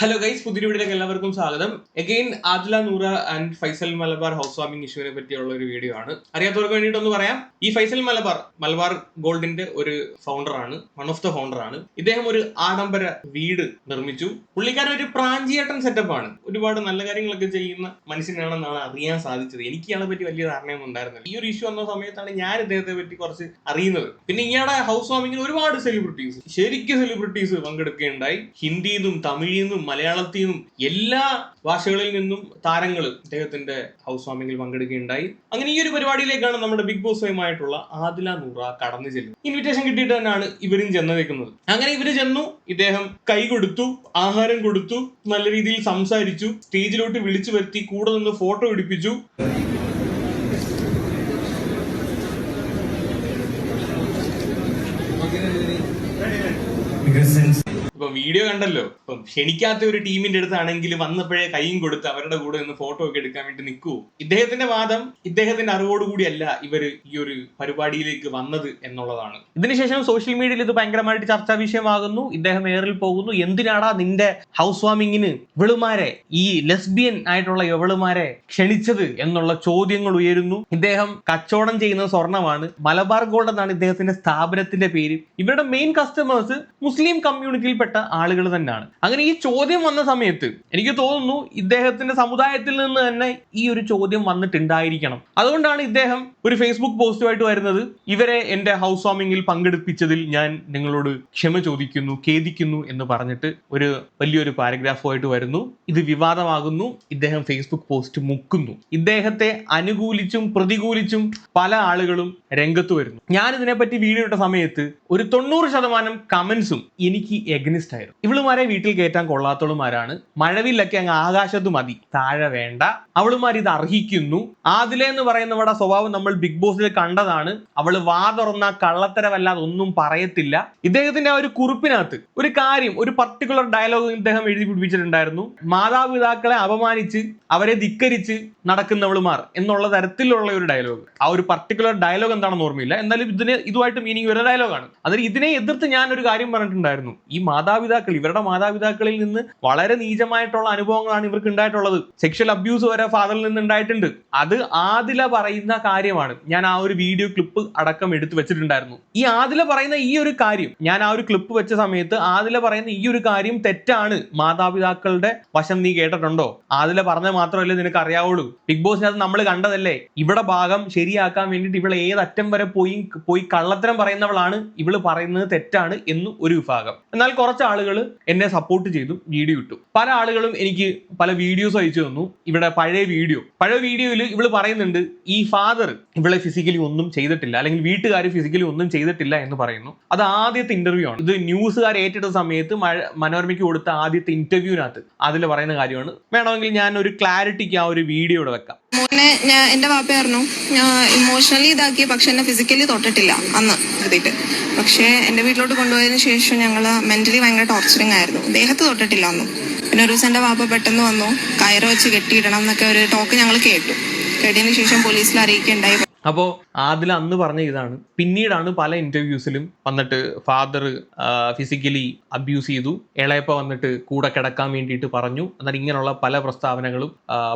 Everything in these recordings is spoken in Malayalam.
ഹലോ ഗൈസ് പുതിയ വീഡിയോയിലേക്ക് എല്ലാവർക്കും സ്വാഗതം. Again Adila Noora and Faisal Malabar house warming ഇഷ്യൂവിനെ പറ്റിയുള്ള ഒരു വീഡിയോ ആണ്. അറിയാത്തവർക്ക് വേണ്ടിയിട്ടൊന്ന് പറയാം. ഈ ഫൈസൽ മലബാർ മലബാർ ഗോൾഡിന്റെ ഒരു ഫൗണ്ടർ ആണ് വൺ ഓഫ് ദ ഫൗണ്ടർ ആണ്. ഇദ്ദേഹം ഒരു ആഡംബര വീട് നിർമ്മിച്ചു. പുള്ളിക്കാരൻ ഒരു പ്രാഞ്ചിയേട്ടൻ സെറ്റപ്പ് ആണ്. ഒരുപാട് നല്ല കാര്യങ്ങളൊക്കെ ചെയ്യുന്ന മനുഷ്യനാണെന്നാണ് അറിയാൻ സാധിച്ചത്. എനിക്ക് ഇയാളെ പറ്റി വലിയ ധാരണയൊന്നും ഉണ്ടായിരുന്നില്ല. ഈ ഒരു ഇഷ്യൂ വന്ന സമയത്താണ് ഞാൻ ഇദ്ദേഹത്തെ പറ്റി കുറച്ച് അറിയുന്നത്. പിന്നെ ഇയാളുടെ ഹൗസ് വാമിങ്ങിൽ ഒരുപാട് സെലിബ്രിറ്റീസ് ശരിക്കും സെലിബ്രിറ്റീസ് പങ്കെടുക്കുകയുണ്ടായി. ഹിന്ദിന്നും തമിഴിന്നും മലയാളത്തിൽ നിന്നും എല്ലാ ഭാഷകളിൽ നിന്നും താരങ്ങൾ അദ്ദേഹത്തിന്റെ ഹൗസ് വാമിങ്ങിൽ പങ്കെടുക്കുകയുണ്ടായി. അങ്ങനെ ഈ ഒരു പരിപാടിയിലേക്കാണ് നമ്മുടെ ബിഗ് ബോസുമായിട്ടുള്ള ആദില നൂറ കടന്നു ചെല്ലുന്നത്. ഇൻവിറ്റേഷൻ കിട്ടിയിട്ട് തന്നെയാണ് ഇവരും ചെന്നേക്കുന്നത് അങ്ങനെ ഇവർ ചെന്നു ഇദ്ദേഹം കൈ കൊടുത്തു ആഹാരം കൊടുത്തു നല്ല രീതിയിൽ സംസാരിച്ചു സ്റ്റേജിലോട്ട് വിളിച്ചു വരുത്തി കൂടെ നിന്ന് ഫോട്ടോ എടുപ്പിച്ചു. Because since ഇപ്പൊ വീഡിയോ കണ്ടല്ലോ. ഇപ്പൊ ക്ഷണിക്കാത്ത ഒരു ടീമിന്റെ അടുത്താണെങ്കിൽ വന്നപ്പോഴേ കൈയും കൊടുത്ത് അവരുടെ കൂടെ നിന്ന് ഫോട്ടോ ഒക്കെ എടുക്കാൻ വേണ്ടി നിൽക്കൂ ഇദ്ദേഹത്തിന്റെ വാദം ഇദ്ദേഹത്തിന്റെ അറിവോടുകൂടിയല്ല ഇവർ ഈ ഒരു പരിപാടിയിലേക്ക് വന്നത് എന്നുള്ളതാണ്. ഇതിനുശേഷം സോഷ്യൽ മീഡിയയിൽ ഇത് ഭയങ്കരമായിട്ട് ചർച്ചാ വിഷയമാകുന്നു. ഇദ്ദേഹം എയറിൽ പോകുന്നു. എന്തിനാടാ നിന്റെ ഹൗസ് വാമിങ്ങിന് ഇവളുമാരെ ഈ ലെസ്ബിയൻ ആയിട്ടുള്ള ഇവളുമാരെ ക്ഷണിച്ചത് എന്നുള്ള ചോദ്യങ്ങൾ ഉയരുന്നു. ഇദ്ദേഹം കച്ചവടം ചെയ്യുന്ന സ്വർണമാണ് മലബാർ ഗോൾഡ് എന്നാണ് ഇദ്ദേഹത്തിന്റെ സ്ഥാപനത്തിന്റെ പേര്. ഇവരുടെ മെയിൻ കസ്റ്റമേഴ്സ് മുസ്ലിം കമ്മ്യൂണിറ്റിയിൽപ്പെട്ട ആളുകൾ തന്നെയാണ്. അങ്ങനെ ഈ ചോദ്യം വന്ന സമയത്ത് എനിക്ക് തോന്നുന്നു ഇദ്ദേഹത്തിന്റെ സമുദായത്തിൽ നിന്ന് തന്നെ ഈ ഒരു ചോദ്യം വന്നിട്ടുണ്ടായിരിക്കണം. അതുകൊണ്ടാണ് ഇദ്ദേഹം ഒരു ഫേസ്ബുക്ക് പോസ്റ്റുമായിട്ട് വരുന്നത്. ഇവരെ എന്റെ ഹൗസ് വാമിങ്ങിൽ പങ്കെടുപ്പിച്ചതിൽ ഞാൻ നിങ്ങളോട് ക്ഷമ ചോദിക്കുന്നു ഖേദിക്കുന്നു എന്ന് പറഞ്ഞിട്ട് ഒരു വലിയൊരു പാരഗ്രാഫുമായിട്ട് വരുന്നു. ഇത് വിവാദമാകുന്നു. ഇദ്ദേഹം ഫേസ്ബുക്ക് പോസ്റ്റ് മുക്കുന്നു. ഇദ്ദേഹത്തെ അനുകൂലിച്ചും പ്രതികൂലിച്ചും പല ആളുകളും രംഗത്ത് വരുന്നു. ഞാൻ ഇതിനെപ്പറ്റി വീഡിയോ ഇട്ട സമയത്ത് ഒരു തൊണ്ണൂറ് ശതമാനം കമന്റ്സും എനിക്ക് എഗ്നിസ്റ്റ് ആയിരുന്നു ഇവളുമാരെ വീട്ടിൽ കയറ്റാൻ കൊള്ളാത്തവളുമാരാണ്. മഴവില്ലൊക്കെ അങ്ങ് ആകാശത്ത് മതി. താഴെ വേണ്ട. അവളുമാർ ഇത് അർഹിക്കുന്നു. ആദില എന്ന് പറയുന്നവരുടെ സ്വഭാവം നമ്മൾ ബിഗ് ബോസിൽ കണ്ടതാണ്. അവൾ വാ തുറന്ന കള്ളത്തരമല്ലാതെ ഒന്നും പറയത്തില്ല. ഇദ്ദേഹത്തിന്റെ ആ ഒരു കുറിപ്പിനകത്ത് ഒരു കാര്യം ഒരു പർട്ടിക്കുലർ ഡയലോഗ് ഇദ്ദേഹം എഴുതി പിടിപ്പിച്ചിട്ടുണ്ടായിരുന്നു. മാതാപിതാക്കളെ അപമാനിച്ച് അവരെ ധിക്കരിച്ച് നടക്കുന്നവളുമാർ എന്നുള്ള തരത്തിലുള്ള ഒരു ഡയലോഗ് ആ ഒരു പർട്ടിക്കുലർ ഡയലോഗ് എന്താണെന്ന് ഓർമ്മയില്ല. എന്നാലും ഇതിന് ഇതുമായിട്ട് മീനിങ് വരുന്ന ഡയലോഗാണ് അതിൽ ഇതിനെ എതിർത്ത് ഞാൻ ഒരു കാര്യം പറഞ്ഞിട്ടുണ്ടായിരുന്നു. ഈ മാതാപിതാക്കൾ ഇവരുടെ മാതാപിതാക്കളിൽ നിന്ന് വളരെ നീചമായിട്ടുള്ള അനുഭവങ്ങളാണ് ഇവർക്ക് ഉണ്ടായിട്ടുള്ളത്. സെക്ഷൽ അബ്യൂസ് വരെ ഫാദറിൽ നിന്ന് ഉണ്ടായിട്ടുണ്ട്. അത് ആദില പറയുന്ന കാര്യമാണ്. ഞാൻ ആ ഒരു വീഡിയോ ക്ലിപ്പ് അടക്കം എടുത്തു വെച്ചിട്ടുണ്ടായിരുന്നു. ഈ ആദില പറയുന്ന ഈ ഒരു കാര്യം ഞാൻ ആ ഒരു ക്ലിപ്പ് വെച്ച സമയത്ത് ആദില പറയുന്ന ഈ ഒരു കാര്യം തെറ്റാണ്. മാതാപിതാക്കളുടെ വശം നീ കേട്ടിട്ടുണ്ടോ? ആദില പറഞ്ഞത് മാത്രമല്ലേ നിനക്ക് അറിയാവുള്ളൂ. ബിഗ് ബോസിനകത്ത് നമ്മൾ കണ്ടതല്ലേ? ഇവിടെ ഭാഗം ശരിയാക്കാൻ വേണ്ടിയിട്ട് ഏത് ഏതറ്റം വരെ പോയി പോയി കള്ളത്തരം പറയുന്നവളാണ്. ഇവൾ പറയുന്നത് തെറ്റാണ് എന്ന് ഒരു വിഭാഗം. എന്നാൽ കുറച്ച് ആളുകൾ എന്നെ സപ്പോർട്ട് ചെയ്തു വീഡിയോ ഇട്ടു. പല ആളുകളും എനിക്ക് പല വീഡിയോസ് അയച്ചു തന്നു. ഇവിടെ പഴയ വീഡിയോ പഴയ വീഡിയോയിൽ ഇവൾ പറയുന്നുണ്ട് ഈ ഫാദർ ഇവളെ ഫിസിക്കലി ഒന്നും ചെയ്തിട്ടില്ല അല്ലെങ്കിൽ വീട്ടുകാർ ഫിസിക്കലി ഒന്നും ചെയ്തിട്ടില്ല എന്ന് പറയുന്നു. അത് ആദ്യത്തെ ഇന്റർവ്യൂ ആണ്. ഇത് ന്യൂസുകാർ ഏറ്റെടുത്ത സമയത്ത് മനോരമയ്ക്ക് കൊടുത്ത ആദ്യത്തെ ഇന്റർവ്യൂവിനകത്ത് അതിൽ പറയുന്ന കാര്യമാണ്. വേണമെങ്കിൽ ഞാൻ ഒരു ക്ലാരിറ്റിക്ക് ആ ഒരു വീഡിയോ ഇവിടെ വെക്കാം. മോനെ ഞാൻ എന്റെ വാപ്പയായിരുന്നു. ഞാൻ ഇമോഷണലി ഇതാക്കി പക്ഷെ എന്നെ ഫിസിക്കലി തൊട്ടിട്ടില്ല അന്ന് കരുതിയിട്ട്. പക്ഷേ എന്റെ വീട്ടിലോട്ട് കൊണ്ടുപോയതിനു ശേഷം ഞങ്ങൾ മെന്റലി ഭയങ്കര ടോർച്ചറിങ് ആയിരുന്നു. ദേഹത്ത് തൊട്ടിട്ടില്ല അന്നും. പിന്നെ ഒരു ദിവസം എന്റെ വാപ്പ പെട്ടെന്ന് വന്നു കയറ് വെച്ച് കെട്ടിയിടണം എന്നൊക്കെ ഒരു ടോക്ക് ഞങ്ങൾ കേട്ടു. കേട്ടതിന് ശേഷം പോലീസിൽ അറിയിക്കുകയുണ്ടായി. അപ്പോൾ ആദിൽ അന്ന് പറഞ്ഞ ഇതാണ്. പിന്നീടാണ് പല ഇന്റർവ്യൂസിലും വന്നിട്ട് ഫാദർ ഫിസിക്കലി അബ്യൂസ് ചെയ്തു. ഇളയപ്പ വന്നിട്ട് കൂടെ കിടക്കാൻ വേണ്ടിയിട്ട് പറഞ്ഞു. എന്നാൽ ഇങ്ങനെയുള്ള പല പ്രസ്താവനകളും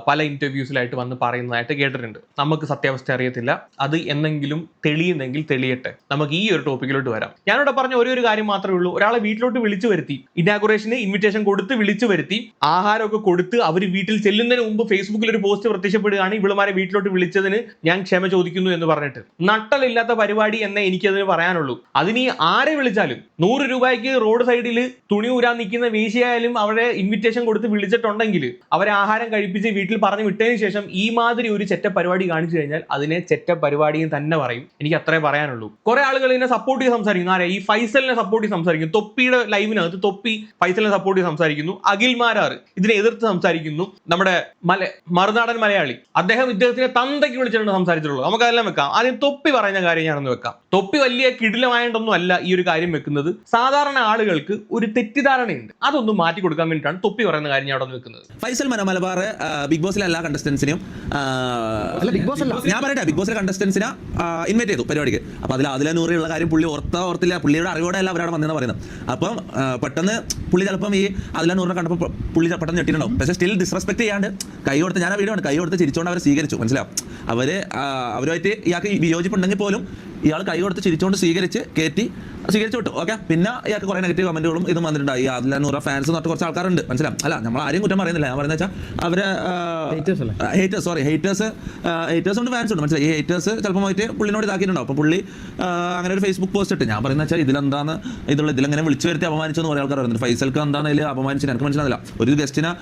പല ഇന്റർവ്യൂസിലായിട്ട് വന്ന് പറയുന്നതായിട്ട് കേട്ടിട്ടുണ്ട്. നമുക്ക് സത്യാവസ്ഥ അറിയത്തില്ല. അത് എന്നെങ്കിലും തെളിയുന്നെങ്കിൽ തെളിയട്ടെ. നമുക്ക് ഈ ഒരു ടോപ്പിക്കിലോട്ട് വരാം. ഞാനിവിടെ പറഞ്ഞ ഒരേ ഒരു കാര്യം മാത്രമേ ഉള്ളൂ. ഒരാളെ വീട്ടിലോട്ട് വിളിച്ചു വരുത്തി. ഇനാഗുറേഷന് ഇൻവിറ്റേഷൻ കൊടുത്ത് വിളിച്ചു വരുത്തി. ആഹാരമൊക്കെ കൊടുത്ത് അവർ വീട്ടിൽ ചെല്ലുന്നതിന് മുമ്പ് ഫേസ്ബുക്കിൽ ഒരു പോസ്റ്റ് പ്രത്യക്ഷപ്പെടുകയാണ് ഇവളുമാരെ വീട്ടിലോട്ട് വിളിച്ചതിന് ഞാൻ ക്ഷമ ചോദിക്കുന്നു എന്ന് പറഞ്ഞിട്ട് നട്ടലില്ലാത്ത പരിപാടി എന്നേ എനിക്കതിന് പറയാനുള്ളൂ. അതിനി ആരെ വിളിച്ചാലും നൂറ് രൂപയ്ക്ക് റോഡ് സൈഡിൽ തുണി ഊരാൻ നിൽക്കുന്ന വീശിയായാലും അവരെ ഇൻവിറ്റേഷൻ കൊടുത്ത് വിളിച്ചിട്ടുണ്ടെങ്കിൽ അവരെ ആഹാരം കഴിപ്പിച്ച് വീട്ടിൽ പറഞ്ഞു വിട്ടതിന് ശേഷം ഈ മാതിരി ഒരു ചെറ്റ പരിപാടി കാണിച്ചു കഴിഞ്ഞാൽ അതിനെ ചെറ്റ പരിപാടിയും തന്നെ പറയും. എനിക്ക് അത്രേ പറയാനുള്ളൂ. കുറെ ആളുകൾ ഇതിനെ സപ്പോർട്ട് ചെയ്ത് സംസാരിക്കുന്നു. ആരെ? ഈ ഫൈസലിനെ സപ്പോർട്ട് ചെയ്ത് സംസാരിക്കും തൊപ്പിയുടെ ലൈവിനകത്ത് തൊപ്പി ഫൈസലിനെ സപ്പോർട്ട് ചെയ്ത് സംസാരിക്കുന്നു. അഖിൽ മാരാർ ഇതിനെ എതിർത്ത് സംസാരിക്കുന്നു. നമ്മുടെ മല മറുനാടൻ മലയാളി. അദ്ദേഹം ഇദ്ദേഹത്തിനെ തന്തയ്ക്ക് വിളിച്ചിട്ടുണ്ട് സംസാരിച്ചിട്ടുള്ളൂ നമുക്ക് അതെല്ലാം വെക്കാം. ആദ്യം തൊപ്പി പറയുന്ന കാര്യം ഞാനൊന്ന് വെക്കാം. തൊപ്പി വലിയ കിടിലമായിട്ടൊന്നും അല്ല ഈ ഒരു കാര്യം വെക്കുന്നത്. സാധാരണ ആളുകൾക്ക് ഒരു തെറ്റിദ്ധാരണയുണ്ട്. അതൊന്ന് മാറ്റി കൊടുക്കാൻ വേണ്ടിയിട്ടാണ് തൊപ്പി പറയുന്ന കാര്യം ഞാൻ അവിടെ വെക്കുന്നത്. ഫൈസൽ മന മലബാർ ബിഗ് ബോസിലെ എല്ലാ കണ്ടസ്റ്റൻസിനും ആ, ബിഗ് ബോസ് അല്ല. ഞാൻ പറയട്ടെ ബിഗ് ബോസിലെ കണ്ടസ്റ്റൻസിനെ ഇൻവൈറ്റ് ചെയ്തു പരിപാടിക്ക്. അപ്പോൾ അതിൽ അതിലെ നൂറിയുള്ള കാര്യം പുള്ളി ഓർത്ത ഓർത്തില്ല. പുള്ളിയുടെ അറിവോടെ അല്ല അവരവിടെ വന്നതെന്ന് പറയുന്നത്. അപ്പം പെട്ടെന്ന് പുള്ളി ചിലപ്പം ഈ അതിലെ നൂറിനെ കണ്ടപ്പോൾ പുള്ളി പെട്ടെന്ന് ഞെട്ടിട്ടുണ്ടാവും പക്ഷേ സ്റ്റിൽ ഡിസ്റെസ്പെക്ട് ചെയ്യാണ്ട് കൈ കൊടുത്ത് ഞാൻ ആ വീഡിയോ ആണ് കൈ കൊടുത്ത് ചിരിച്ചുകൊണ്ട് അവർ സ്വീകരിച്ചു. മനസ്സിലാവും അവർ അവരുമായിട്ട് ഇയാൾക്ക് ഈ വിയോജിപ്പുണ്ടെങ്കിൽ പോലും ഇയാൾ കൈ കൊടുത്ത് ചിരിച്ചുകൊണ്ട് സ്വീകരിച്ച് കയറ്റി സ്വീകരിച്ചു വിട്ടു. ഓക്കെ പിന്നെ ഇയാൾക്ക് കുറേ നെഗറ്റീവ് കമന്റുകളും ഇതും വന്നിട്ടുണ്ടായി അതിൽ നൂറ ഫാൻസ് എന്ന് പറഞ്ഞ കുറച്ച് ആൾക്കാരുണ്ട്. മനസ്സിലാവും അല്ല നമ്മൾ ആരെയും കുറ്റം പറയുന്നില്ല. ഞാൻ പറയുന്നത് വെച്ചാൽ അവർ? ഹേറ്റേഴ്സ് സോറി ഹേറ്റേഴ്സ് ഹേറ്റേഴ്സ് ഉണ്ട് ഫാൻസ് ഉണ്ട്. മനസ്സിലായി? ഈ ഹേറ്റേഴ്സ് ചിലപ്പോൾ പോയിട്ട് പുള്ളിനോട് ഇതാക്കിയിട്ടുണ്ടാവും. അപ്പോൾ പുള്ളി അങ്ങനെ ഒരു ഫേസ്ബുക്ക് പോസ്റ്റ് ഇട്ട്. ഞാൻ പറയുന്നത് വെച്ചാൽ ഇതിലെന്താണ് ഇതുള്ള ഇതിലെങ്ങനെ വിളിച്ചു വരുത്തി അപമാനിച്ചെന്ന് കുറേ ആൾക്കാർ പറയുന്നുണ്ട്. ഫൈസൽക്ക് എന്താണ് ഇതിൽ അപമാനിച്ചു എനിക്ക് മനസ്സിലാവില്ല ഒരു ഗസ്റ്റിനെ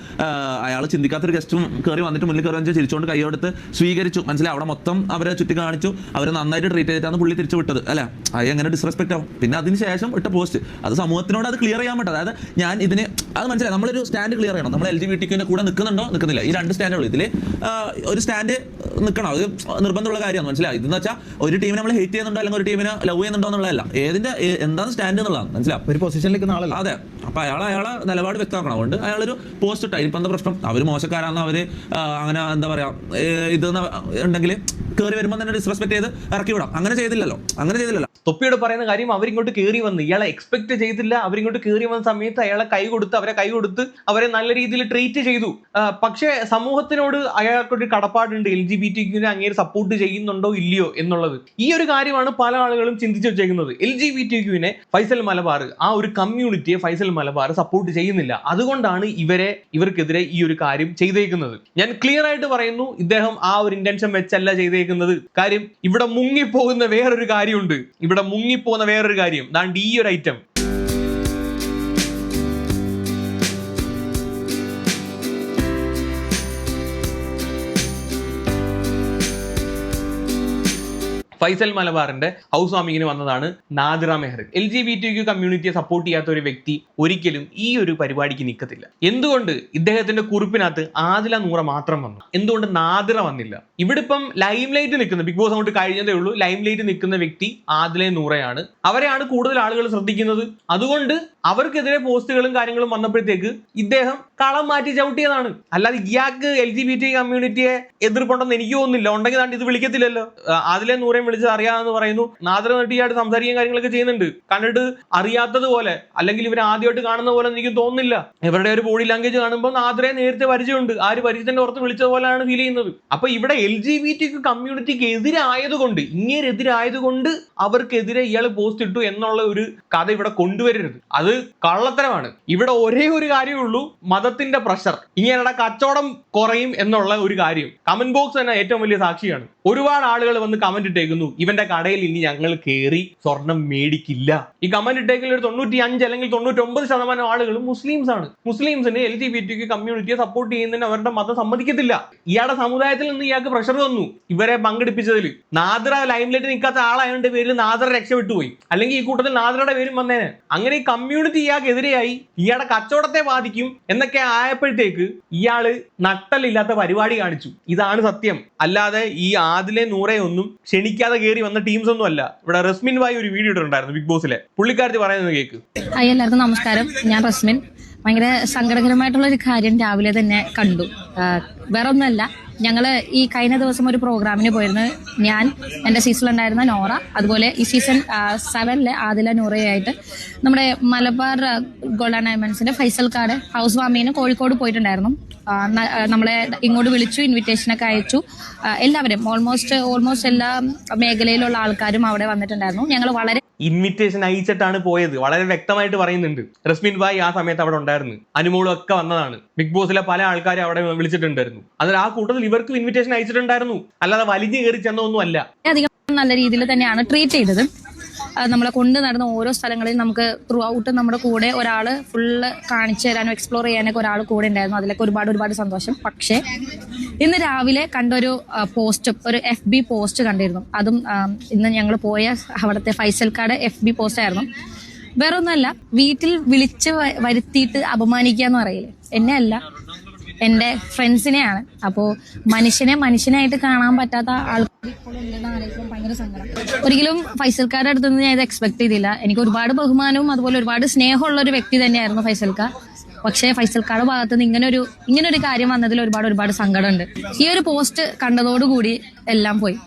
അയാൾ ചിന്തിക്കാത്തൊരു ഗസ്റ്റും കയറി വന്നിട്ട് മുന്നിൽ കയറി വെച്ചാൽ ചിരിച്ചുകൊണ്ട് കൈയെടുത്ത് സ്വീകരിച്ചു. മനസ്സിലായി? അവിടെ മൊത്തം അവരെ ചുറ്റി കാണിച്ചു അവരെ നന്നായിട്ട് ട്രീറ്റ് ചെയ്തിട്ടാണ് പുള്ളി തിരിച്ചു വിട്ടത്. അല്ല അത് എങ്ങനെ ഡിസ്റെസ്പെക്ട് ആവും. പിന്നെ അതിന് ശേഷം ഇട്ട പോസ്റ്റ് അത് സമൂഹത്തിനോട് അത് ക്ലിയർ ചെയ്യാൻ പറ്റും അതായത് ഞാൻ ഇതിന് അത് മനസ്സിലായി? നമ്മളൊരു സ്റ്റാൻഡ് ക്ലിയർ ചെയ്യണം. നമ്മൾ എൽ ജി ബി കൂടെ നിൽക്കുന്നുണ്ടോ? നിൽക്കുന്നില്ല. ഈ രണ്ട് സ്റ്റാൻഡുകൾ ഇതിൽ ഒരു സ്റ്റാൻഡ് നിൽക്കണം. അത് നിർബന്ധമുള്ള കാര്യമാണ്. മനസ്സിലായി? ഇതെന്ന് വെച്ചാൽ ഒരു ടീമിനെ നമ്മൾ ഹേറ്റ് ചെയ്യുന്നുണ്ടോ? അല്ലെങ്കിൽ ഒരു ടീമിനെ ലവ് ചെയ്യുന്നുണ്ടോ എന്നുള്ളതല്ല. ഏതിന്റെ എന്താണ് സ്റ്റാൻഡ് എന്നുള്ളതാണ്. മനസ്സിലാവും ഒരു പൊസിഷനിലേക്ക് ആളല്ല. അതെ. അപ്പൊ അയാൾ അയാളെ നിലപാട് വ്യക്തമാക്കണം. അതുകൊണ്ട് അയാളൊരു പോസ്റ്റ് ഇട്ടായി ഇപ്പം എന്താ പ്രശ്നം? അവർ മോശക്കാരാന്ന് അവർ അങ്ങനെ എന്താ പറയുക ഇത് ഉണ്ടെങ്കിൽ കയറി വരുമ്പോൾ തന്നെ ഡിസ്റെസ്പെക്ട് ചെയ്ത് ഇറക്കി വിടാം. അങ്ങനെ ചെയ്തില്ലല്ലോ. അങ്ങനെ ചെയ്തില്ലല്ലോ. തൊപ്പിയോട് പറയുന്ന കാര്യം അവരിങ്ങോട്ട് കയറി വന്ന് ഇയാളെ എക്സ്പെക്ട് ചെയ്തില്ല അവരിങ്ങോട്ട് കയറി വന്ന സമയത്ത് അയാളെ കൈ കൊടുത്ത് അവരെ കൈ കൊടുത്ത് അവരെ നല്ല രീതിയിൽ ട്രീറ്റ് ചെയ്തു. പക്ഷേ സമൂഹത്തിനോട് അയാൾക്കൊരു കടപ്പാടുണ്ട് എൽ ജി ബി ടി അങ്ങനെ സപ്പോർട്ട് ചെയ്യുന്നുണ്ടോ ഇല്ലയോ എന്നുള്ളത്. ഈ ഒരു കാര്യമാണ് പല ആളുകളും ചിന്തിച്ചു വെച്ചേക്കുന്നത്. എൽ ജി ബി ടി ക്യൂവിനെ ഫൈസൽ മലബാർ ആ ഒരു കമ്മ്യൂണിറ്റിയെ ഫൈസൽ മലബാർ സപ്പോർട്ട് ചെയ്യുന്നില്ല. അതുകൊണ്ടാണ് ഇവരെ ഇവർക്കെതിരെ ഈ ഒരു കാര്യം ചെയ്തേക്കുന്നത്. ഞാൻ ക്ലിയർ ആയിട്ട് പറയുന്നു ഇദ്ദേഹം ആ ഒരു ഇന്റൻഷൻ വെച്ചല്ല ചെയ്തേക്കുന്നത്. കാര്യം ഇവിടെ മുങ്ങിപ്പോകുന്ന വേറൊരു കാര്യമുണ്ട്. ഇവിടെ മുങ്ങിപ്പോകുന്ന വേറൊരു കാര്യം. ദാണ്ട് ഈ ഒരു ഐറ്റം ഫൈസൽ മലബാറിന്റെ ഹൗസ് വാമിങ്ങിന് വന്നതാണ് Nadira Mehar L G B T Q കമ്മ്യൂണിറ്റിയെ support ചെയ്യാത്ത ഒരു വ്യക്തി ഒരിക്കലും ഈ ഒരു പരിപാടിക്ക് നിൽക്കത്തില്ല. എന്തുകൊണ്ട് ഇദ്ദേഹത്തിന്റെ കുറിപ്പിനകത്ത് ആദില നൂറ മാത്രം വന്നു? എന്തുകൊണ്ട് നാദിറ വന്നില്ല? ഇവിടെ ഇപ്പം ലൈം ലൈറ്റ് നിൽക്കുന്ന ബിഗ് ബോസ് അങ്ങോട്ട് കഴിഞ്ഞതേ ഉള്ളൂ. ലൈം ലൈറ്റ് നിൽക്കുന്ന വ്യക്തി ആദിലെ നൂറയാണ്. അവരെയാണ് കൂടുതൽ ആളുകൾ ശ്രദ്ധിക്കുന്നത്. അതുകൊണ്ട് അവർക്കെതിരെ പോസ്റ്റുകളും കാര്യങ്ങളും വന്നപ്പോഴത്തേക്ക് ഇദ്ദേഹം കളം മാറ്റി ചവിട്ടിയതാണ്. അല്ലാതെ ഇയാൾക്ക് എൽ ജി ബി ടി കമ്മ്യൂണിറ്റിയെ എതിർപ്പുണ്ടെന്ന് എനിക്ക് തോന്നുന്നില്ല. ഉണ്ടെങ്കിൽ ഇത് വിളിക്കത്തില്ലല്ലോ. ആദിലെ നൂറയും നൂറേം വിളിച്ച് അറിയാമെന്ന് പറയുന്നു. നാദര നട്ടിയായിട്ട് സംസാരിക്കുകയും കാര്യങ്ങളൊക്കെ ചെയ്യുന്നുണ്ട്. കണ്ടിട്ട് അറിയാത്തതുപോലെ അല്ലെങ്കിൽ ഇവർ ആദ്യമായിട്ട് കാണുന്ന പോലെ എനിക്ക് തോന്നുന്നില്ല. ഇവരുടെ ഒരു ബോഡി ലാംഗ്വേജ് കാണുമ്പോൾ നാദരെ നേരത്തെ പരിചയമുണ്ട്. ആ ഒരു പരിചയത്തിന്റെ പുറത്ത് വിളിച്ച പോലെയാണ് ഫീൽ ചെയ്യുന്നത്. അപ്പൊ ഇവിടെ എൽ ജി ബി ടി കമ്മ്യൂണിറ്റിക്ക് എതിരായതുകൊണ്ട് ഇങ്ങേരെതിരായതുകൊണ്ട് അവർക്കെതിരെ ഇയാൾ പോസ്റ്റ് ഇട്ടു എന്നുള്ള ഒരു കഥ ഇവിടെ കൊണ്ടുവരരുത്. അത് കള്ളത്തരമാണ്. ഇവിടെ ഒരേ ഒരു കാര്യമേ ഉള്ളൂ മതത്തിന്റെ പ്രഷർ ഇങ്ങനെ കച്ചവടം കുറയും എന്നുള്ള ഒരു കാര്യം. കമന്റ് ബോക്സ് തന്നെ ഏറ്റവും വലിയ സാക്ഷിയാണ്. ഒരുപാട് ആളുകൾ വന്ന് കമന്റ് ഇട്ടേക്കുന്നു. ഇവന്റെ കടയിൽ ഇനി ഞങ്ങൾ കയറി സ്വർണം മേടിക്കില്ല. ഈ കമന്റ് ഇട്ടേക്കിൽ ഒരു തൊണ്ണൂറ്റി അഞ്ച് അല്ലെങ്കിൽ തൊണ്ണൂറ്റി ഒമ്പത് ശതമാനം ആളുകൾ മുസ്ലിംസ് ആണ്. മുസ്ലിംസിന് എൽ ജി ബി ടി കമ്മ്യൂണിറ്റിയെ സപ്പോർട്ട് ചെയ്യുന്നതിന് അവരുടെ മതം സമ്മതിക്കത്തില്ല. ഇയാളുടെ സമുദായത്തിൽ നിന്ന് ഇയാൾക്ക് പ്രഷർ തന്നു ഇവരെ പങ്കെടുപ്പിച്ചതിൽ. നാദ്ര ലൈംലൈറ്റ് നിൽക്കാത്ത ആളായതിന്റെ പേരിൽ നാദ്ര രക്ഷപ്പെട്ടു പോയി അല്ലെങ്കിൽ ഈ കൂട്ടത്തിൽ നാദ്രയുടെ പേരും വന്നേനെ. അങ്ങനെ ഈ കമ്മ്യൂണിറ്റി ഇയാൾക്ക് എതിരെയായി. ഇയാളുടെ കച്ചവടത്തെ ബാധിക്കും എന്നൊക്കെ ആയപ്പോഴത്തേക്ക് ഇയാൾ നട്ടലില്ലാത്ത പരിപാടി കാണിച്ചു. ഇതാണ് സത്യം. അല്ലാതെ ഈ ആദിലെ നൂറെ ഒന്നും ക്ഷണിക്കാതെ കയറി വന്ന ടീംസ് ഒന്നും അല്ല. ഇവിടെ റസ്മിൻ വായി ഒരു വീഡിയോ ഇട്ടിട്ടുണ്ടായിരുന്നു ബിഗ് ബോസിലെ പുള്ളിക്കാരത്തി പറയുന്നത് കേക്ക്. എല്ലാവർക്കും നമസ്കാരം. ഞാൻ റസ്മിൻ. ഭയങ്കര സങ്കടകരമായിട്ടുള്ള ഒരു കാര്യം രാവിലെ തന്നെ കണ്ടു. വേറെ ഒന്നുമല്ല ഞങ്ങൾ ഈ കഴിഞ്ഞ ദിവസം ഒരു പ്രോഗ്രാമിന് പോയിരുന്നു. ഞാൻ എന്റെ സീസണിലുണ്ടായിരുന്ന നോറ അതുപോലെ ഈ സീസൺ സെവനിലെ ആദില നോറയായിട്ട് നമ്മുടെ മലബാർ ഗോൾഡൻ ഡയമണ്ട്സിന്റെ ഫൈസൽ കാട് ഹൗസ് വാമീന് കോഴിക്കോട് പോയിട്ടുണ്ടായിരുന്നു. നമ്മളെ ഇങ്ങോട്ട് വിളിച്ചു ഇൻവിറ്റേഷനൊക്കെ അയച്ചു. എല്ലാവരും ഓൾമോസ്റ്റ് ഓൾമോസ്റ്റ് എല്ലാ മേഖലയിലുള്ള ആൾക്കാരും അവിടെ വന്നിട്ടുണ്ടായിരുന്നു. ഞങ്ങൾ വളരെ ഇൻവിറ്റേഷൻ അയച്ചിട്ടാണ് പോയത്. വളരെ വ്യക്തമായിട്ട് പറയുന്നുണ്ട്. റസ്മിൻ ഭായ് ആ സമയത്ത് അവിടെ ഉണ്ടായിരുന്നു. അനുമോളും ഒക്കെ വന്നതാണ്. ബിഗ് ബോസിലെ പല ആൾക്കാരും അവിടെ വിളിച്ചിട്ടുണ്ടായിരുന്നു. അതിൽ ആ കൂട്ടത്തിൽ ഇവർക്കും ഇൻവിറ്റേഷൻ അയച്ചിട്ടുണ്ടായിരുന്നു. അല്ലാതെ വലിഞ്ഞു കയറി ചെന്നൊന്നും അല്ല. നല്ല രീതിയിൽ തന്നെയാണ് ട്രീറ്റ് ചെയ്തത്. നമ്മളെ കൊണ്ട് നടന്ന ഓരോ സ്ഥലങ്ങളിൽ നമുക്ക് ത്രൂ ഔട്ട് നമ്മുടെ കൂടെ ഒരാൾ ഫുള്ള് കാണിച്ചു തരാനും എക്സ്പ്ലോർ ചെയ്യാനൊക്കെ ഒരാൾ കൂടെ ഉണ്ടായിരുന്നു. അതിലൊക്കെ ഒരുപാട് ഒരുപാട് സന്തോഷം. പക്ഷേ ഇന്ന് രാവിലെ കണ്ടൊരു പോസ്റ്റ് ഒരു എഫ് ബി പോസ്റ്റ് കണ്ടിരുന്നു. അതും ഇന്ന് ഞങ്ങൾ പോയ അവിടുത്തെ ഫൈസൽക്കാട് എഫ് ബി പോസ്റ്റ് ആയിരുന്നു. വേറെ ഒന്നുമല്ല വീട്ടിൽ വിളിച്ച് വരുത്തിയിട്ട് അപമാനിക്കുക എന്ന് പറയില്ലേ? എന്നെ അല്ല എന്റെ ഫ്രണ്ട്സിനെയാണ്. അപ്പോൾ മനുഷ്യനെ മനുഷ്യനായിട്ട് കാണാൻ പറ്റാത്ത ആൾക്കാർ ഇപ്പോൾ ഒരിക്കലും ഫൈസൽക്കാരുടെ അടുത്ത് നിന്ന് ഞാൻ ഇത് എക്സ്പെക്ട് ചെയ്തില്ല. എനിക്ക് ഒരുപാട് ബഹുമാനവും അതുപോലെ ഒരുപാട് സ്നേഹമുള്ള ഒരു വ്യക്തി തന്നെയായിരുന്നു ഫൈസൽക്ക പക്ഷേ ഫൈസൽക്കാരുടെ ഭാഗത്ത് നിന്ന് ഇങ്ങനെ ഒരു ഇങ്ങനെ ഒരു കാര്യം വന്നതിൽ ഒരുപാട് ഒരുപാട് സങ്കടമുണ്ട്. ഈ ഒരു പോസ്റ്റ് കണ്ടതോടുകൂടി എല്ലാം പോയി.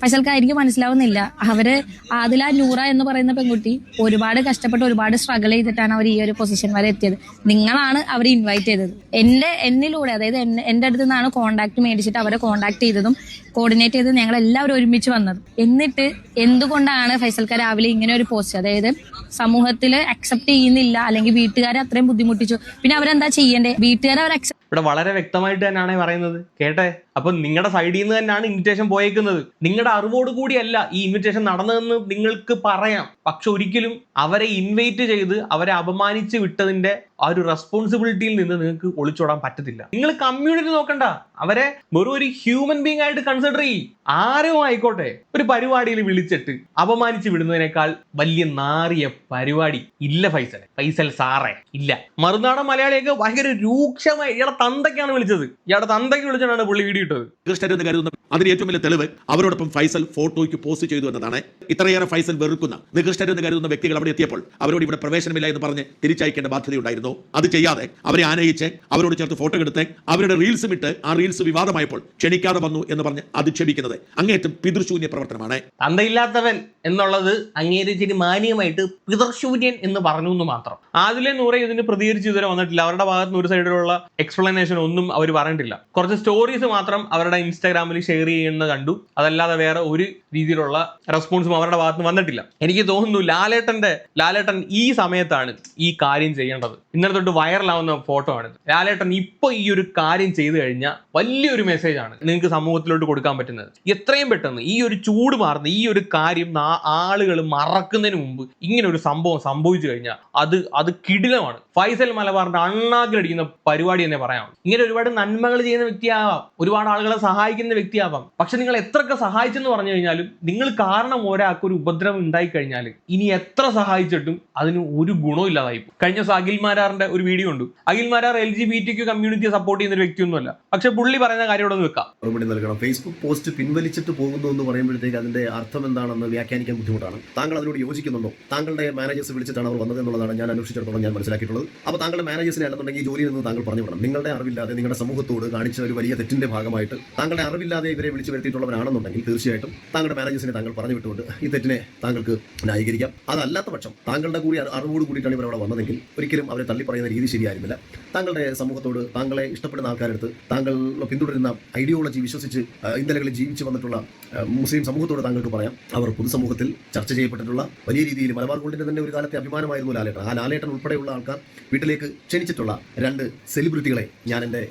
ഫൈസൽക്കായിരിക്കും മനസ്സിലാവുന്നില്ല. അവർ ആദില നൂറ എന്ന് പറയുന്ന പെൺകുട്ടി ഒരുപാട് കഷ്ടപ്പെട്ട് ഒരുപാട് സ്ട്രഗിൾ ചെയ്തിട്ടാണ് അവർ ഈ ഒരു പൊസിഷൻ വരെ എത്തിയത്. നിങ്ങളാണ് അവരെ ഇൻവൈറ്റ് ചെയ്തത്. എന്റെ എന്നിലൂടെ അതായത് എന്റെ അടുത്ത് നിന്നാണ് കോണ്ടാക്ട് മേടിച്ചിട്ട് അവരെ കോണ്ടാക്ട് ചെയ്തതും കോർഡിനേറ്റ് ചെയ്ത് ഞങ്ങൾ എല്ലാവരും ഒരുമിച്ച് വന്നത്. എന്നിട്ട് എന്തുകൊണ്ടാണ് ഫൈസൽക്ക രാവിലെ ഇങ്ങനെ ഒരു പോസ്റ്റ് അതായത് സമൂഹത്തിൽ അക്സെപ്റ്റ് ചെയ്യുന്നില്ല അല്ലെങ്കിൽ വീട്ടുകാരെ അത്രയും ബുദ്ധിമുട്ടിച്ചു. പിന്നെ അവരെന്താ ചെയ്യണ്ടേ? വീട്ടുകാരെ അവർ അക്സെപ്റ്റ് ഇവിടെ വളരെ വ്യക്തമായിട്ട് തന്നെയാണ് പറയുന്നത്. കേട്ടെ? അപ്പൊ നിങ്ങളുടെ സൈഡിൽ നിന്ന് തന്നെയാണ് ഇൻവിറ്റേഷൻ പോയേക്കുന്നത്. നിങ്ങളുടെ അറിവോട് കൂടിയല്ല ഈ ഇൻവിറ്റേഷൻ നടന്നതെന്ന് നിങ്ങൾക്ക് പറയാം. പക്ഷെ ഒരിക്കലും അവരെ ഇൻവൈറ്റ് ചെയ്ത് അവരെ അപമാനിച്ച് വിട്ടതിന്റെ ആ ഒരു റെസ്പോൺസിബിലിറ്റിയിൽ നിന്ന് നിങ്ങൾക്ക് ഒളിച്ചോടാൻ പറ്റത്തില്ല. നിങ്ങൾ കമ്മ്യൂണിറ്റി നോക്കണ്ട. അവരെ വെറും ഒരു ഹ്യൂമൻ ബീങ് ആയിട്ട് കൺസിഡർ ചെയ്യും. ആരും ആയിക്കോട്ടെ ഒരു പരിപാടിയിൽ വിളിച്ചിട്ട് അപമാനിച്ച് വിടുന്നതിനേക്കാൾ വലിയ നാറിയ പരിപാടി ഇല്ല ഫൈസൽ. ഫൈസൽ സാറേ ഇല്ല. മറുനാടൻ മലയാളിയൊക്കെ ഭയങ്കര രൂക്ഷമായി ഇയാളെ തന്തയ്ക്കാണ് വിളിച്ചത്. ഇയാളുടെ തന്തയ്ക്ക് വിളിച്ചിട്ടാണ് പുള്ളി വീഡിയോ ഇട്ടത്. നികൃഷ്ടരെന്ന് കരുതുന്ന അതിന് ഏറ്റവും വലിയ തെളിവ് അവരോടൊപ്പം ഫൈസൽ ഫോട്ടോയ്ക്ക് പോസ്റ്റ് ചെയ്തു എന്നതാണ്. ഇത്രയേറെ ഫൈസൽ വെറുക്കുന്ന നികൃഷ്ടരെന്ന് കരുതുന്ന വ്യക്തികൾ അവിടെ എത്തിയപ്പോൾ അവരോട് ഇവിടെ പ്രവേശനമില്ല എന്ന് പറഞ്ഞ് തിരിച്ചയക്കേണ്ട ബാധ്യതയുണ്ടായിരുന്നു. അത് ചെയ്യാതെ അവരെ ആനയിച്ച് അവരോട് ചേർത്ത് ഫോട്ടോ എടുത്ത് അവരുടെ റീൽസും ഇട്ട് ആ റീൽസ് വിവാദമായപ്പോൾ ക്ഷണിക്കാതെ വന്നു എന്ന് പറഞ്ഞ് അധിക്ഷേപിക്കുന്നത് അങ്ങേറ്റം പിതൃശൂന്യ പ്രവർത്തനമാണ്. തന്തയില്ലാത്തവൻ എന്നുള്ളത് അംഗീകരിച്ചിട്ട് മാന്യമായിട്ട് പിതൃശൂന്യൻ എന്ന് പറഞ്ഞു എന്ന് മാത്രം. ആദിലെ നൂറെ ഇതിന് പ്രതികരിച്ച് ഇതുവരെ വന്നിട്ടില്ല. അവരുടെ ഭാഗത്ത് നിന്ന് ഒരു സൈഡിലുള്ള എക്സ്പ്ലനേഷൻ ഒന്നും അവർ പറഞ്ഞിട്ടില്ല. കുറച്ച് സ്റ്റോറീസ് മാത്രം അവരുടെ ഇൻസ്റ്റാഗ്രാമിൽ ഷെയർ ചെയ്യുന്നത് കണ്ടു. അതല്ലാതെ വേറെ ഒരു രീതിയിലുള്ള റെസ്പോൺസും അവരുടെ ഭാഗത്ത് വന്നിട്ടില്ല. എനിക്ക് തോന്നുന്നു ലാലേട്ടന്റെ ലാലേട്ടൻ ഈ സമയത്താണ് ഈ കാര്യം ചെയ്യേണ്ടത്. ഇന്നലെ തൊട്ട് വൈറലാവുന്ന ഫോട്ടോ ആണ് ലാലേട്ടൻ ഇപ്പൊ ഈ ഒരു കാര്യം ചെയ്തു കഴിഞ്ഞാൽ വലിയൊരു മെസ്സേജ് ആണ് നിങ്ങൾക്ക് സമൂഹത്തിലോട്ട് കൊടുക്കാൻ പറ്റുന്നത്. എത്രയും പെട്ടെന്ന് ഈ ഒരു ചൂട് മാറുന്ന ഈ ഒരു കാര്യം ആളുകൾ മറക്കുന്നതിന് മുമ്പ് ഇങ്ങനെ ഒരു സംഭവം സംഭവിച്ചു കഴിഞ്ഞാൽ അത് അത് കിടിലമാണ്. ഫൈസൽ മലബാറിന്റെ അണ്ണാക്കിലടിക്കുന്ന പരിപാടി തന്നെ പറയാം ഇങ്ങനെ ഒരുപാട് നന്മകൾ ചെയ്യുന്ന വ്യക്തിയാവാം. ഒരുപാട് ആളുകളെ സഹായിക്കുന്ന വ്യക്തിയാവാം. പക്ഷെ നിങ്ങൾ എത്രയൊക്കെ സഹായിച്ചെന്ന് പറഞ്ഞു കഴിഞ്ഞാലും നിങ്ങൾ കാരണം ഒരാൾക്ക് ഒരു ഉപദ്രവം ഉണ്ടായി കഴിഞ്ഞാൽ ഇനി എത്ര സഹായിച്ചിട്ടും അതിന് ഒരു ഗുണവും ഇല്ലാതായി. കഴിഞ്ഞ ദിവസം അഖിൽ മാരാറിന്റെ ഒരു വീഡിയോ ഉണ്ട് Akhil Marar L G B T കമ്മ്യൂണിറ്റിയെ support ചെയ്യുന്ന ഒരു വ്യക്തിയൊന്നുമല്ല പക്ഷെ പുള്ളി പറയുന്ന കാര്യം ഇവിടെ നിൽക്കാം നൽകണം. ഫേസ്ബുക്ക് പോസ്റ്റ് പിൻവലിച്ചിട്ട് പോകുന്നു എന്ന് പറയുമ്പോഴത്തേക്ക് അതിന്റെ അർത്ഥം എന്താണെന്ന് വ്യാഖ്യാനിക്കാൻ ബുദ്ധിമുട്ടാണ്. താങ്കൾ അതിനോട് യോജിക്കുന്നുണ്ടോ? താങ്കളുടെ മാനേജേഴ്സ് വിളിച്ചിട്ടാണ് അവർ വന്നത് എന്നുള്ളതാണ് ഞാൻ അന്വേഷിച്ചിടത്തോളം ഞാൻ മനസ്സിലാക്കിയിട്ടുള്ളത്. അപ്പോൾ താങ്കളുടെ മാനേജേഴ്സിനെ അല്ലെന്നുണ്ടെങ്കിൽ ജോലിയിൽ നിന്ന് താങ്കൾ പറഞ്ഞു വിടണം. നിങ്ങളുടെ അറിവില്ലാതെ നിങ്ങളുടെ സമൂഹത്തോട് കാണിച്ച ഒരു വലിയ തെറ്റിന്റെ ഭാഗമായിട്ട് താങ്കളുടെ അറിവില്ലാതെ ഇവരെ വിളിച്ചു വരുത്തിയിട്ടുള്ളവരാണെന്നുണ്ടെങ്കിൽ തീർച്ചയായിട്ടും താങ്കളുടെ മാനേജേഴ്സിനെ താങ്കൾ പറഞ്ഞു വിട്ടുകൊണ്ട് ഈ തെറ്റിനെ താങ്കൾക്ക് ന്യായീകരിക്കാം. അതല്ലാത്ത പക്ഷം താങ്കളുടെ കൂടി അറി- അറിവോട് കൂടിയിട്ടാണ് ഇവർ അവിടെ വന്നതെങ്കിൽ ഒരിക്കലും അവരെ തള്ളി പറയുന്ന രീതി ശരിയായിരുന്നില്ല. താങ്കളുടെ സമൂഹത്തോട് താങ്കളെ ഇഷ്ടപ്പെടുന്ന ആൾക്കാരെടുത്ത് താങ്കൾ പിന്തുടരുന്ന ഐഡിയോളജി വിശ്വസിച്ച് ഇന്നലകളിൽ ജീവിച്ചു വന്നിട്ടുള്ള മുസ്ലിം സമൂഹത്തോട് താങ്കൾക്ക് പറയാം. അവർ പൊതുസമൂഹത്തിൽ ചർച്ച ചെയ്യപ്പെട്ടിട്ടുള്ള വലിയ രീതിയിൽ മലബാർ ഗോൾഡിന്റെ തന്നെ ഒരു കാലത്തെ അഭിമാനമായിരുന്നു ലാലേട്ടൻ. ആ ലാലേട്ടൻ ഉൾപ്പെടെയുള്ള ആൾക്കാർ വീട്ടിലേക്ക് ക്ഷണിച്ചിട്ടുള്ള രണ്ട് സെലിബ്രിറ്റികളെ ഞാൻ എന്റെ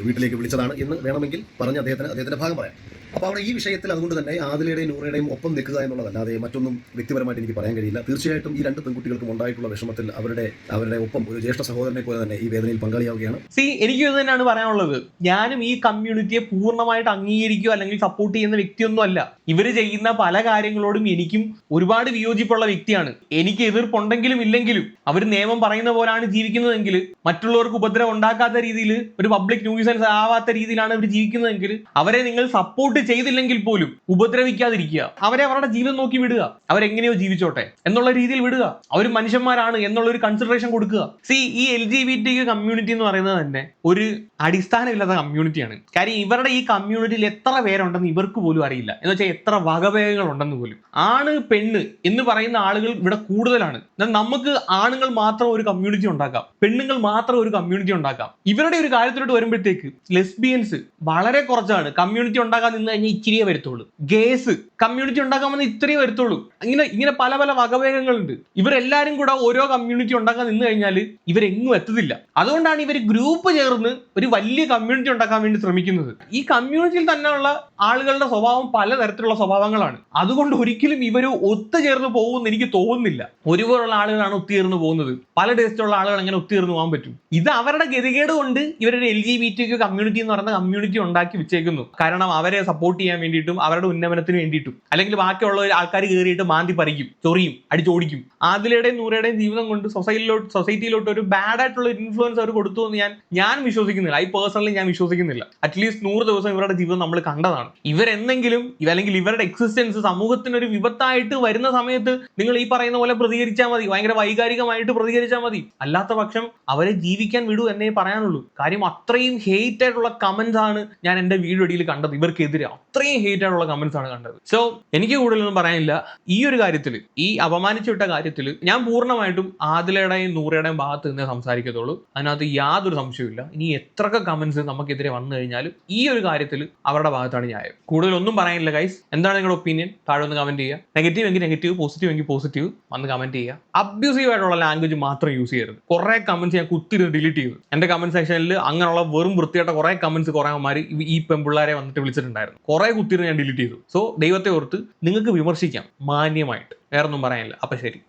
വീട്ടിലേക്ക് വിളിച്ചതാണ് എന്ന് വേണമെങ്കിൽ പറഞ്ഞ് അദ്ദേഹത്തിന് അദ്ദേഹത്തിന്റെ ഭാഗം പറയാം അപ്പോൾ അവിടെ ഈ വിഷയത്തിൽ അതുകൊണ്ട് തന്നെ ആദിലയുടെയും നൂറയുടെയും ഒപ്പം നിൽക്കുക എന്നുള്ളതല്ലാതെ മറ്റൊന്നും വ്യക്തിപരമായിട്ട് എനിക്ക് പറയാൻ കഴിയില്ല തീർച്ചയായിട്ടും ഈ രണ്ട് പെൺകുട്ടികൾക്കും ഉണ്ടായിട്ടുള്ള വിഷമത്തിൽ അവരുടെ അവരുടെ ഒപ്പം ഒരു ജ്യേഷ്ഠ സഹോദരനെ പോലെ തന്നെ ഈ വേദനയിൽ പങ്കാളിയാവുകയാണ്. സി എനിക്ക് ഇത് തന്നെയാണ് പറയാനുള്ളത്. ഞാനും ഈ കമ്മ്യൂണിറ്റിയെ പൂർണമായിട്ട് അംഗീകരിക്കുക അല്ലെങ്കിൽ സപ്പോർട്ട് ചെയ്യുന്ന വ്യക്തിയൊന്നും അല്ല. ഇവർ ചെയ്യുന്ന പല കാര്യങ്ങളോടും എനിക്കും ഒരുപാട് വിയോജിപ്പുള്ള വ്യക്തിയാണ്. എനിക്ക് എതിർപ്പുണ്ടെങ്കിലും ഇല്ലെങ്കിലും അവർ നിയമം പറയുന്ന പോലാണ് ജീവിക്കുന്നതെങ്കിൽ മറ്റുള്ളവർക്ക് ഉപദ്രവം ഉണ്ടാക്കാത്ത രീതിയിൽ ഒരു പബ്ലിക് ന്യൂസൻസ് ആവാത്ത രീതിയിലാണ് അവർ ജീവിക്കുന്നതെങ്കിൽ അവരെ നിങ്ങൾ സപ്പോർട്ട് ചെയ്തില്ലെങ്കിൽ പോലും ഉപദ്രവിക്കാതിരിക്കുക. അവരെ അവരുടെ ജീവിതം നോക്കി വിടുക. അവരെങ്ങനെയോ ജീവിച്ചോട്ടെ എന്നുള്ള രീതിയിൽ വിടുക. അവർ മനുഷ്യന്മാരാണ് എന്നുള്ള ഒരു കൺസിഡറേഷൻ കൊടുക്കുക. സി ഈ L G B T community എന്ന് പറയുന്നത് തന്നെ ഒരു അടിസ്ഥാനമില്ലാത്ത കമ്മ്യൂണിറ്റിയാണ് കാര്യം ഇവരുടെ ഈ കമ്മ്യൂണിറ്റിയിൽ എത്ര പേരുണ്ടെന്ന് ഇവർക്ക് പോലും അറിയില്ല. എന്ന് വെച്ചാൽ എത്ര വകഭേദങ്ങൾ ഉണ്ടെന്ന് പോലും. ആണ് പെണ്ണ് എന്ന് പറയുന്ന ആളുകൾ ഇവിടെ കൂടുതലാണ്. നമുക്ക് ആണുങ്ങൾ മാത്രം ഒരു കമ്മ്യൂണിറ്റി ഉണ്ടാക്കാം. പെണ്ണുങ്ങൾ മാത്രം ഒരു കമ്മ്യൂണിറ്റി ഉണ്ടാക്കാം. ഇവരുടെ ഒരു കാര്യത്തിലോട്ട് വരുമ്പോഴത്തേക്ക് ലെസ്ബിയൻസ് വളരെ കുറച്ചാണ്. കമ്മ്യൂണിറ്റി ഉണ്ടാക്കാൻ നിന്ന് കഴിഞ്ഞാൽ ഇച്ചിരിയേ വരത്തുള്ളൂ. ഗേസ് കമ്മ്യൂണിറ്റി ഉണ്ടാക്കാൻ വന്ന് ഇത്രയേ വരത്തുള്ളൂ. ഇങ്ങനെ ഇങ്ങനെ പല പല വകഭേദങ്ങളുണ്ട്. ഇവരെല്ലാരും കൂടെ ഓരോ കമ്മ്യൂണിറ്റി ഉണ്ടാക്കാൻ നിന്ന് കഴിഞ്ഞാൽ ഇവരെങ്ങും എത്തത്തില്ല. അതുകൊണ്ടാണ് ഇവർ ഗ്രൂപ്പ് ചേർന്ന് ഒരു വലിയ കമ്മ്യൂണിറ്റി ഉണ്ടാക്കാൻ വേണ്ടി ശ്രമിക്കുന്നത്. ഈ കമ്മ്യൂണിറ്റിയിൽ തന്നെയുള്ള ആളുകളുടെ സ്വഭാവം പലതരത്തിലുള്ള സ്വഭാവങ്ങളാണ്. അതുകൊണ്ട് ഒരിക്കലും ഇവർ ഒത്തുചേർന്ന് പോകുമെന്ന് എനിക്ക് തോന്നുന്നില്ല. ഒരുപോലുള്ള ആളുകളാണ് ഒത്തുചേർന്ന് പോകുന്നത്. പല ടേസ്റ്റുള്ള ആളുകൾ എങ്ങനെ ഒത്തുചേർന്ന് പോകാൻ പറ്റും. ഇത് അവരുടെ ഗതികേട് കൊണ്ട് ഇവരൊരു L G B T community എന്ന് പറയുന്ന കമ്മ്യൂണിറ്റി ഉണ്ടാക്കി വെച്ചേക്കുന്നു. കാരണം അവരെ സപ്പോർട്ട് ചെയ്യാൻ വേണ്ടിയിട്ടും അവരുടെ ഉന്നമനത്തിന് വേണ്ടിയിട്ടും. അല്ലെങ്കിൽ ബാക്കിയുള്ള ആൾക്കാർ കയറിയിട്ട് മാന്തി പറിക്കും ചൊറിയും അടിച്ചോടിക്കും. ആദിലയുടെയും നൂറയുടെയും ജീവിതം കൊണ്ട് സൊസൈറ്റിയിലോട്ട് സൊസൈറ്റിയിലോട്ട് ഒരു ബാഡ് ആയിട്ടുള്ള ഒരു ഇൻഫ്ലുവൻസ് അവർ കൊടുത്തു എന്ന് ഞാൻ ഞാൻ വിശ്വസിക്കുന്നില്ല. ഐ പേഴ്സണലി ഞാൻ വിശ്വസിക്കുന്നില്ല. അറ്റ്ലീസ്റ്റ് നൂറ് ദിവസം ഇവരുടെ ജീവിതം നമ്മൾ കണ്ടതാണ്. ഇവരെന്തെങ്കിലും ഇവ- അല്ലെങ്കിൽ ഇവരുടെ എക്സിസ്റ്റൻസ് സമൂഹത്തിന് ഒരു വിപത്തായിട്ട് വരുന്ന സമയത്ത് നിങ്ങൾ ഈ പറയുന്ന പോലെ പ്രതികരിച്ചാൽ മതി. ഭയങ്കര വൈകാരികമായിട്ട് പ്രതികരിച്ചാൽ മതി. അല്ലാത്ത പക്ഷം അവരെ ജീവിക്കാൻ വിടൂ എന്നേ പറയാനുള്ളൂ. കാര്യം അത്രയും ഹെയ്റ്റ് ആയിട്ടുള്ള കമന്റ്സ് ആണ് ഞാൻ എന്റെ വീഡിയോയിൽ കണ്ടത്. ഇവർക്കെതിരെ. അത്രയും ഹേറ്റ് ആയിട്ടുള്ള കമന്റ്സ് ആണ് കണ്ടത്. സോ എനിക്ക് കൂടുതലൊന്നും പറയാനില്ല. ഈ ഒരു കാര്യത്തിൽ ഈ അപമാനിച്ചു വിട്ട കാര്യത്തിൽ ഞാൻ പൂർണമായിട്ടും ആദിലയുടെയും നൂറയുടെയും ഭാഗത്ത് നിന്നേ സംസാരിക്കത്തുള്ളൂ. അതിനകത്ത് യാതൊരു സംശയമില്ല ഇനി എത്രയൊക്കെ കമന്റ്സ് നമുക്കെതിരെ വന്നു കഴിഞ്ഞാലും ഈ ഒരു കാര്യത്തിൽ അവരുടെ ഭാഗത്താണ് ന്യായം. കൂടുതലൊന്നും പറയാനില്ല ഗൈസ് എന്താണ് നിങ്ങളുടെ ഒപ്പീനിയൻ താഴെ ഒന്ന് കമന്റ് ചെയ്യുക. നെഗറ്റീവ് എങ്കിൽ നെഗറ്റീവ് പോസിറ്റീവ് എങ്കിൽ പോസിറ്റീവ് വന്ന് കമന്റ് ചെയ്യുക. അബ്യൂസീവ് ആയിട്ടുള്ള ലാംഗ്വേജ് മാത്രം യൂസ് ചെയ്യരുത്. കുറെ കമന്റ്സ് ഞാൻ കുത്തിരുന്ന് ഡിലീറ്റ് ചെയ്തു. എന്റെ കമന്റ് സെക്ഷനിൽ അങ്ങനെയുള്ള വെറും വൃത്തിയായിട്ട് കുറെ കമന്റ്സ് കുറേ ഈ പെൺപിള്ളേരെ വന്നിട്ട് വിളിച്ചിട്ടുണ്ടായിരുന്നു. കുറെ കുത്തിയിരുന്ന് ഞാൻ ഡിലീറ്റ് ചെയ്തു. സോ ദൈവത്തെ ഓർത്ത് നിങ്ങൾക്ക് വിമർശിക്കാം. മാന്യമായിട്ട്. വേറൊന്നും പറയാനില്ല. അപ്പൊ ശരി.